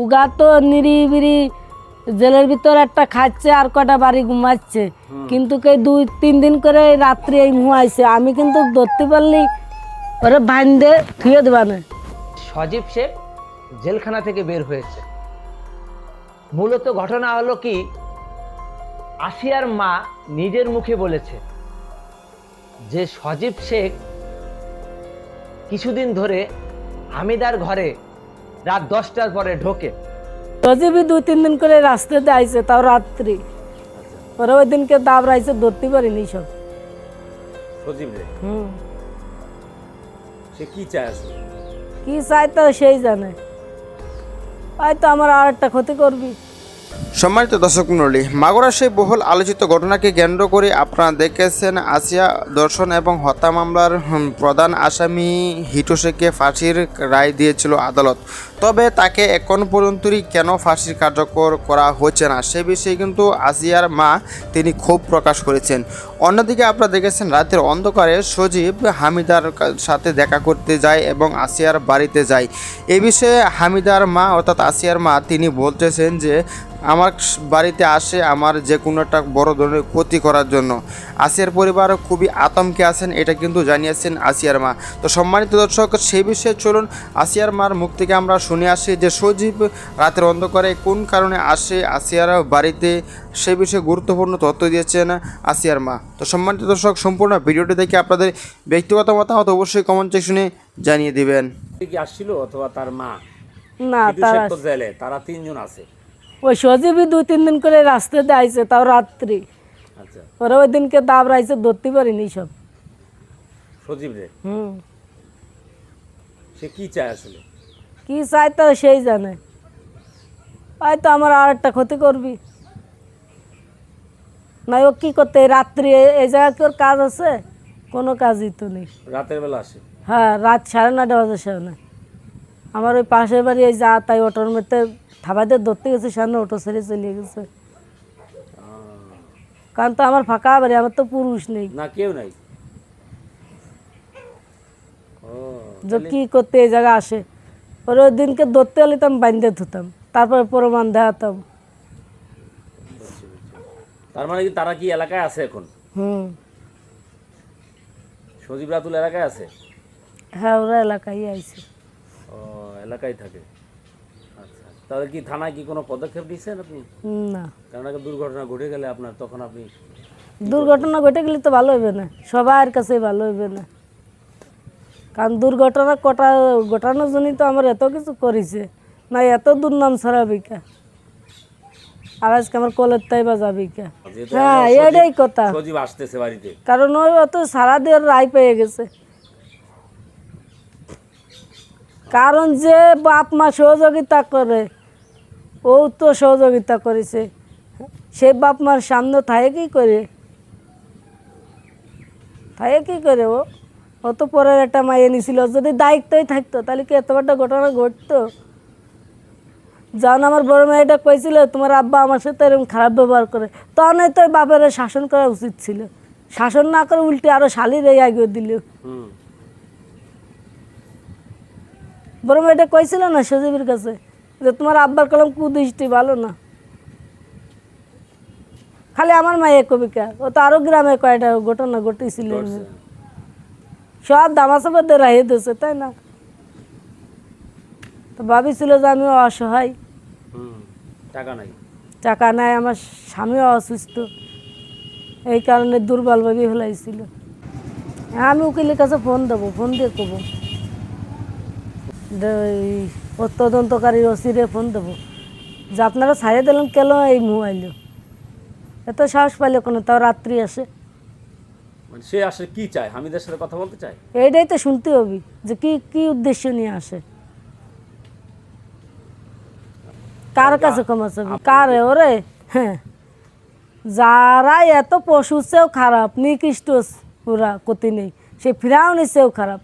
উগা তো নিরিবিরি জেলের ভিতর একটা খাচ্ছে আর কটা বাড়ি ঘুমাচ্ছে। কিন্তু কে দুই তিন দিন করে রাত্রি এই ঘুমাইছে আমি কিন্তু ধরতে পারলি ওরে বান্ধে থুয়ে দেবা না। সজীব শেখ জেলখানা থেকে বের হয়েছে। মূলত ঘটনা হলো কি আসিয়ার মা নিজের মুখে বলেছে যে সজীব শেখ কিছুদিন ধরে হামিদার ঘরে রাত দশটার পরে ঢোকে। রজিবি দুই তিন দিন করে রাস্তাতে আইছে তাও রাত্রি। পরে ওই দিনকে দাবড়াইছে ধরতে পারিনি সব। সজীব রে। হুম। সে কি চায় আসলে? কি চাই তো সেই জানে। হয়তো আমার আর একটা ক্ষতি করবি। সম্মানিত দর্শক মণ্ডলী, মাগুরা সেই বহুল আলোচিত ঘটনাকে কেন্দ্র করে আপনারা দেখেছেন আসিয়া দর্শন এবং হত্যা মামলার প্রধান আসামি হিটু শেখকে ফাঁসির রায় দিয়েছিল আদালত। তবে তাকে এখন পর্যন্তই কেন ফাঁসির কার্যকর করা হচ্ছে না, সে বিষয়ে কিন্তু আসিয়ার মা তিনি ক্ষোভ প্রকাশ করেছেন। অন্যদিকে আপনারা দেখেছেন রাতের অন্ধকারে সজীব হামিদার সাথে দেখা করতে যায় এবং আসিয়ার বাড়িতে যায়। এ বিষয়ে হামিদার মা অর্থাৎ আসিয়ার মা তিনি বলতেছেন যে আমার বাড়িতে আসে আমার যে কোনো একটা বড় ধরনের ক্ষতি করার জন্য। আসিয়ার পরিবার খুবই আতঙ্কে আছেন এটা কিন্তু জানিয়েছেন আসিয়ার মা। তো সম্মানিত দর্শক সেই বিষয়ে চলুন আসিয়ার মার মুখ থেকে আমরা শুনে আসি যে সজীব রাতের অন্ধকারে কোন কারণে আসে আসিয়ার বাড়িতে সে বিষয়ে গুরুত্বপূর্ণ তথ্য দিয়েছেন আসিয়ার মা। তো সম্মানিত দর্শক সম্পূর্ণ ভিডিওটি দেখে আপনাদের ব্যক্তিগত মতামত অবশ্যই কমেন্ট সেকশনে জানিয়ে দিবেন। আসছিল অথবা তার মা? না কিন্তু তারা জেলে তারা তিনজন আছে। ওই সজীবই দুই তিন দিন করে রাস্তাতে আইছে তাও রাত্রি। আচ্ছা। ওরা ওই দিনকে দাবড়াইছে ধরতে পারিনি সব। সজীব রে? হুম। সে কি চায় আসলে? কি চাই তো সেই জানে। হয়তো আমার আর একটা ক্ষতি করবি। না ও কি করতে রাত্রি এই জায়গায় কি ওর কাজ আছে? কোনো কাজই তো নেই। রাতের বেলা আসে? হ্যাঁ রাত সাড়ে নটা বাজে সামনে আমার ওই পাশের বাড়ি এই যা তাই অটোর মধ্যে থাবাইতে ধরতে গেছে সামনে অটো ছেড়ে চলে গেছে। কারণ তো আমার ফাঁকা বাড়ি আমার তো পুরুষ নেই। না কেউ নাই? যে কি করতে এই জায়গা আসে? ওর ওই দিনকে ধরতে হলে তো আমি বান্ধে ধুতাম তারপরে প্রমাণ দেখাতাম। তার মানে কি তারা কি এলাকায় আছে এখন? হুম। সজীব রাতুল এলাকায় আছে? হ্যাঁ ওরা এলাকায় আইছে। এলাকায় থাকে। আচ্ছা তাহলে কি থানায় কি কোনো পদক্ষেপ নিয়েছেন আপনি? না। কারণ একটা দুর্ঘটনা ঘটে গেলে আপনার তখন আপনি দুর্ঘটনা ঘটে গেলে তো ভালো হইবে না। সবার কাছে ভালো হইবে না। কারণ দুর্ঘটনা কটা ঘটানোর জন্যই তো আমার এত কিছু করেছে। না এত দুর্নাম ছড়াবি কা আর আজকে আমার কলের তাই বা যাবি কা? হ্যাঁ এটাই কথা। সজীব আসতেছে বাড়িতে। কারণ ওই অত সারা দিয়ে রায় পেয়ে গেছে। কারণ যে বাপ মা সহযোগিতা করে ও তো সহযোগিতা করেছে, সে বাপ মার সামনে থাকে কি করে? থাকে কি করে ও? ও তো পরের একটা মাইয়ে নিছিল, যদি দায়িত্বই থাকতো, তাহলে কি এত বড় ঘটনা ঘটতো? যখন আমার বড় মেয়েটা কইছিল, তোমার আব্বা আমার সাথে এরকম খারাপ ব্যবহার করে। তখন তো বাপের শাসন করা উচিত ছিল। শাসন না করে উল্টে আরও শালির এই আগে দিল হুম বড় মেয়েটা কইছিল না সজীবের কাছে যে তোমার আব্বার কলম কুদৃষ্টি ভালো না। খালি আমার মায়ে কবিকা ও তো আরও গ্রামে কয়টা ঘটনা ঘটেছিল। সব দামাচাপা রাহিয়ে দিয়েছে তাই না? তো ভাবিছিল যে আমি অসহায়। টাকা নাই। টাকা নাই আমার স্বামীও অসুস্থ। এই কারণে দুর্বলভাবে ফেলাইছিল। হ্যাঁ আমি উকিলের কাছে ফোন দেবো ফোন দিয়ে কবো। ওই তদন্তকারী ওসিরে ফোন দেবো। যে আপনারা ছাড়িয়ে দিলেন কেন এই মোবাইল এত সাহস পাইলে কোনো? তাও রাত্রি আসে। মানে সে আসলে কি চায়? হামিদের সাথে কথা বলতে চায়? এইটাই তো শুনতে হবে যে কি কি উদ্দেশ্য নিয়ে আসে। কার কাছে ক্ষমা চাবি? কার? ওরে হ্যাঁ। যারা এত পশু চেয়েও খারাপ নিকৃষ্ট পুরা ক্ষতি নেই। সে ফিরাও চেয়েও খারাপ।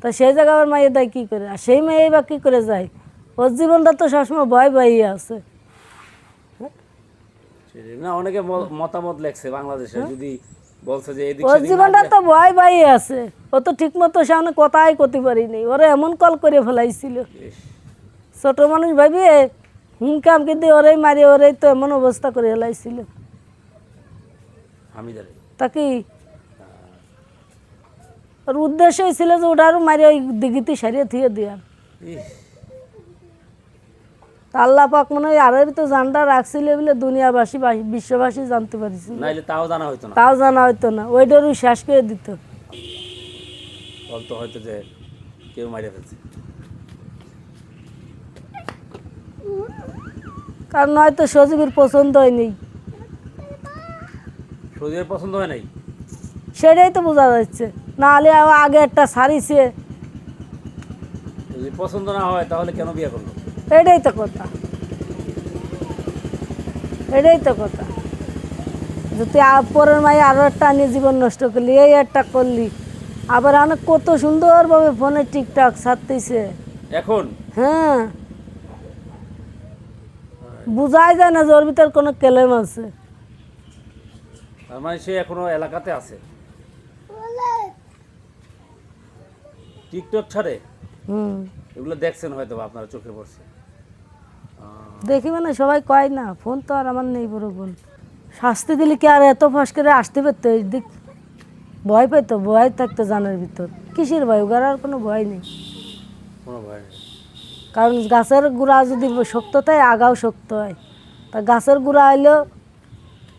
তা সেই জায়গায় আমার মায়ের দেয় কী করে? আর সেই মেয়ে বা কী করে যায়? ওর জীবনটা তো সবসময় ভয় ভয়ই আছে। না অনেকে মতামত লেখছে বাংলাদেশে যদি বলছে যে ওর জীবনটা তো ভয় ভয়ই আছে। ও তো ঠিক মতো সামনে কথাই করতে পারিনি। ওরা এমন কল করে ফেলাইছিল। ছোট মানুষ ভাবি হুমকে আমকে দিয়ে ওরাই মারি ওরাই তো এমন অবস্থা করে হামিদারে। তা কি ওর উদ্দেশ্যই ছিল যে ওটা আরও মারি ওই দিঘিতে সারিয়ে থিয়ে তা আল্লাহ পাক মনে হয় আরও তো জানটা রাখছিল বলে দুনিয়াবাসী বিশ্ববাসী জানতে পারিছিল নাইলে তাও জানা হইতো না। তাও জানা হইতো না। ওইটারও শেষ করে দিত। বলতো হয়তো যে কেউ মারিয়ে ফেলছে। কারণ হয়তো সজীবের পছন্দ হয়নি। সজীবের পছন্দ হয় নাই? সেটাই তো বোঝা যাচ্ছে। নাহলে আগে একটা সারিছে। যদি পছন্দ না হয় তাহলে কেন বিয়ে করল? এটাই তো কথা। এটাই তো কথা। যদি পরের মাই আরও একটা নিয়ে জীবন নষ্ট করলি এই একটা করলি আবার অনেক কত সুন্দরভাবে ফোনে টিকটক ছাড়তেছে এখন? হ্যাঁ। বুঝাই যায় না যে ওর ভিতর কোনো কেলেম আছে। মানে সে এখনও এলাকাতে আছে? টিকটক ছাড়ে? হুম। এগুলো দেখছেন হয়তো আপনারা চোখে পড়ছে। দেখি মানে সবাই কয় না ফোন তো আর আমার নেই বড় বোন শাস্তি দিলে কি আর এত ফাঁস করে আসতে পারতো? এই দিক ভয় পেতো ভয় থাকতো জানার ভিতর। কিসের ভয়? ওগার আর কোনো ভয় নেই। কোনো ভয় নেই। কারণ গাছের গুড়া যদি শক্ত থাকে আগাও শক্ত হয়। তা গাছের গুড়া হইলেও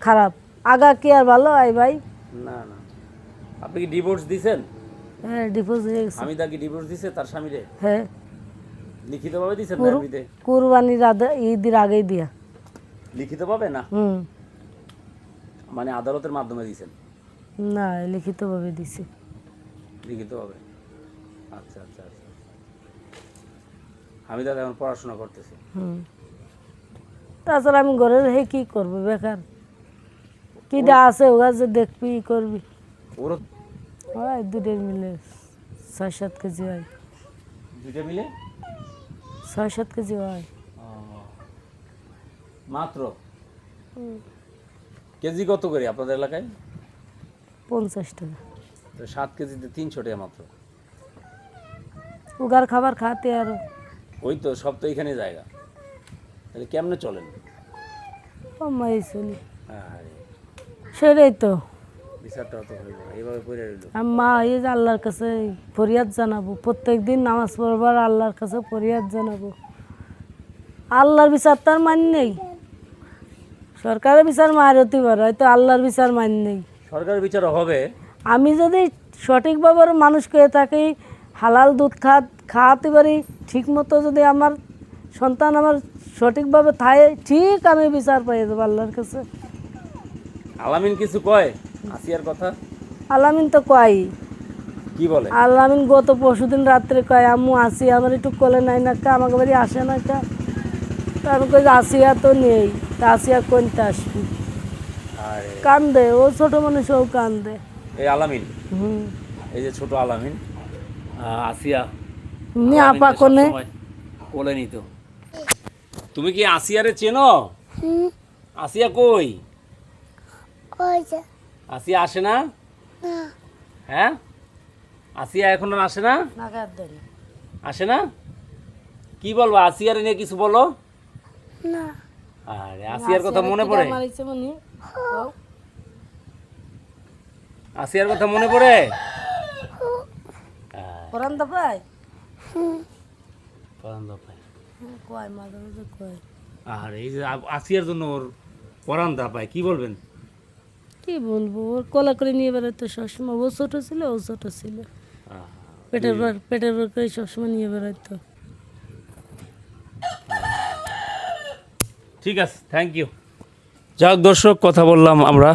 খারাপ। আগা কি আর ভালো? হয় ভাই। না না। আপনি কি ডিভোর্স দিছেন? হ্যাঁ ডিপোজ হয়ে গেছে। ডিভোর্স দিছে তার স্বামীরে? হ্যাঁ। লিখিতভাবে দিছেন না এমনিতে? কুরবানির ঈদের আগেই দিয়া। লিখিতভাবে না? হুম। মানে আদালতের মাধ্যমে দিছেন? না লিখিতভাবে দিছি। লিখিতভাবে? আচ্ছা আচ্ছা আচ্ছা। আমি দাদা এখন পড়াশোনা করতেছি। হুম। তাছাড়া আমি ঘরের হে কি করব বেকার? কিটা আছে ওরা যে দেখবি করবি। ওরও হয় দুটোর মিলে ছয় সাত কেজি হয়। দুইটা মিলে? ছয় সাত কেজি হয়। মাত্র? কেজি কত করে আপনাদের এলাকায়? পঞ্চাশ টাকা। তো সাত কেজিতে তিনশো টাকা মাত্র। উগার খাবার খাতে আরও ওই তো সব তো এখানে জায়গা। তাহলে কেমনে চলেন? কমাই চলি আরে সেটাই তো। বিচারটা তো এইভাবে রইল। এই যে আল্লাহর কাছে ফরিয়াদ জানাব প্রত্যেক দিন নামাজ পড়বার আল্লাহর কাছে ফরিয়াদ জানাব। আল্লাহর বিচার তার মান নেই। সরকারের বিচার মার হতে পারে হয়তো আল্লাহর বিচার মান নেই। সরকারের বিচার হবে। আমি যদি সঠিকভাবে মানুষ হয়ে থাকি হালাল দুধ খা খাওয়াতে পারি ঠিক মতো যদি আমার সন্তান আমার সঠিকভাবে থাকে ঠিক আমি বিচার পাই দেবো আল্লাহর কাছে। আলামিন কিছু কয়? আসিয়ার কথা? আলামিন তো কয়। কি বলে? আলামিন গত পরশুদিন রাত্রে কয় আম্মু আসি আমার একটু কোলে নাই না কা আমাকে বাড়ি আসে না কা? তা আমি কই আসিয়া তো নেই তা আসিয়া কোনটা আসবি? আরে। কান্দে ও ছোট মানুষ ও কান্দে। এই আলামিন? হুম। এই যে ছোট আলামিন আসিয়া নি আপা কোনে কোলে? নিত। তুমি কি আসিয়ারে চেনো? আসিয়া কই? আসিয়া আসে না? হ্যাঁ? আসিয়া এখন আর আসে না? আসে না? কি বলব আসিয়ারে নিয়ে কিছু বলো? আরে আসিয়ার কথা মনে পড়ে? আসিয়ার কথা মনে পড়ে? পরান পরান কয় কয়। আর এই যে আসিয়ার জন্য ওর পরান দা পায় কি বলবেন? কি বলব? ওর কলা করে নিয়ে বেড়াতো সবসময়। ও ছোট ছিল ও ছোট ছিল। পেটের বার পেটের বার করে সবসময় নিয়ে বেড়াতো ঠিক আছে থ্যাংক ইউ যাক দর্শক কথা বললাম আমরা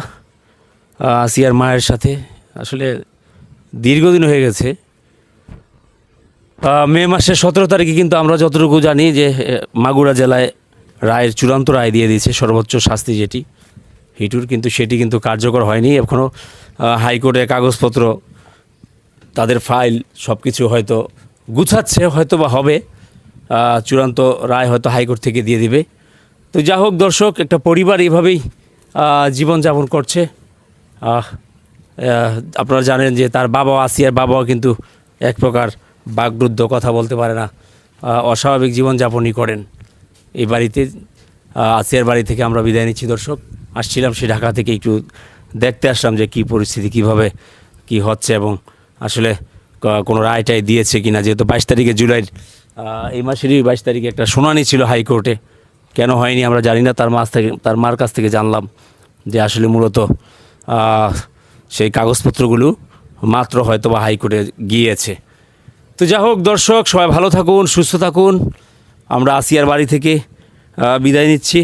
আসিয়ার মায়ের সাথে। আসলে দীর্ঘদিন হয়ে গেছে। মে মাসের সতেরো তারিখে কিন্তু আমরা যতটুকু জানি যে মাগুরা জেলায় রায়ের চূড়ান্ত রায় দিয়ে দিয়েছে সর্বোচ্চ শাস্তি যেটি। হিটুর কিন্তু সেটি কিন্তু কার্যকর হয়নি। এখনও হাইকোর্টে কাগজপত্র তাদের ফাইল সব কিছু হয়তো গুছাচ্ছে হয়তো বা হবে। চূড়ান্ত রায় হয়তো হাইকোর্ট থেকে দিয়ে দিবে। তো যা হোক দর্শক একটা পরিবার এইভাবেই আহ, জীবনযাপন করছে। আপনারা জানেন যে তার বাবা আসিয়ার বাবাও কিন্তু এক প্রকার বাগরুদ্ধ কথা বলতে পারে না। অস্বাভাবিক জীবনযাপনই করেন। এই বাড়িতে আসিয়ার বাড়ি থেকে আমরা বিদায় নিচ্ছি দর্শক। আসছিলাম, সে ঢাকা থেকে একটু দেখতে আসলাম যে কী পরিস্থিতি, কীভাবে কি হচ্ছে এবং আসলে কোনো রায়টাই দিয়েছে কি না যেহেতু বাইশ তারিখে জুলাইয়ের এই মাসেরই বাইশ তারিখে একটা শুনানি ছিল হাইকোর্টে। কেন হয়নি আমরা জানি না, তার মাছ থেকে, তার মার কাছ থেকে জানলাম যে আসলে মূলত সেই কাগজপত্রগুলো মাত্র হয়তো বা হাইকোর্টে গিয়েছে। তো যা হোক দর্শক, সবাই ভালো থাকুন, সুস্থ থাকুন। আমরা আসিয়ার বাড়ি থেকে বিদায় নিচ্ছি।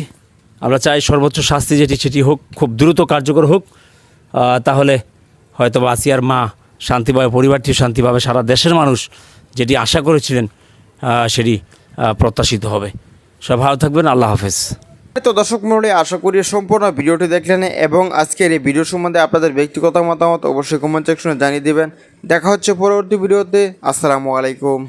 আমরা চাই সর্বোচ্চ শাস্তি যেটি সেটি হোক, খুব দ্রুত কার্যকর হোক। তাহলে হয়তো আসিয়ার মা শান্তি পাবে পরিবারটি শান্তি পাবে সারা দেশের মানুষ যেটি আশা করেছিলেন সেটি প্রত্যাশিত হবে। সব ভালো থাকবেন, আল্লাহ হাফেজ। তো দর্শক মন্ডলী, আশা করি সম্পূর্ণ ভিডিওটি দেখলেন এবং আজকের এই ভিডিও সম্বন্ধে আপনাদের ব্যক্তিগত মতামত অবশ্যই কমেন্ট সেকশনে জানিয়ে দেবেন। দেখা হচ্ছে পরবর্তী ভিডিওতে। আসসালামু আলাইকুম।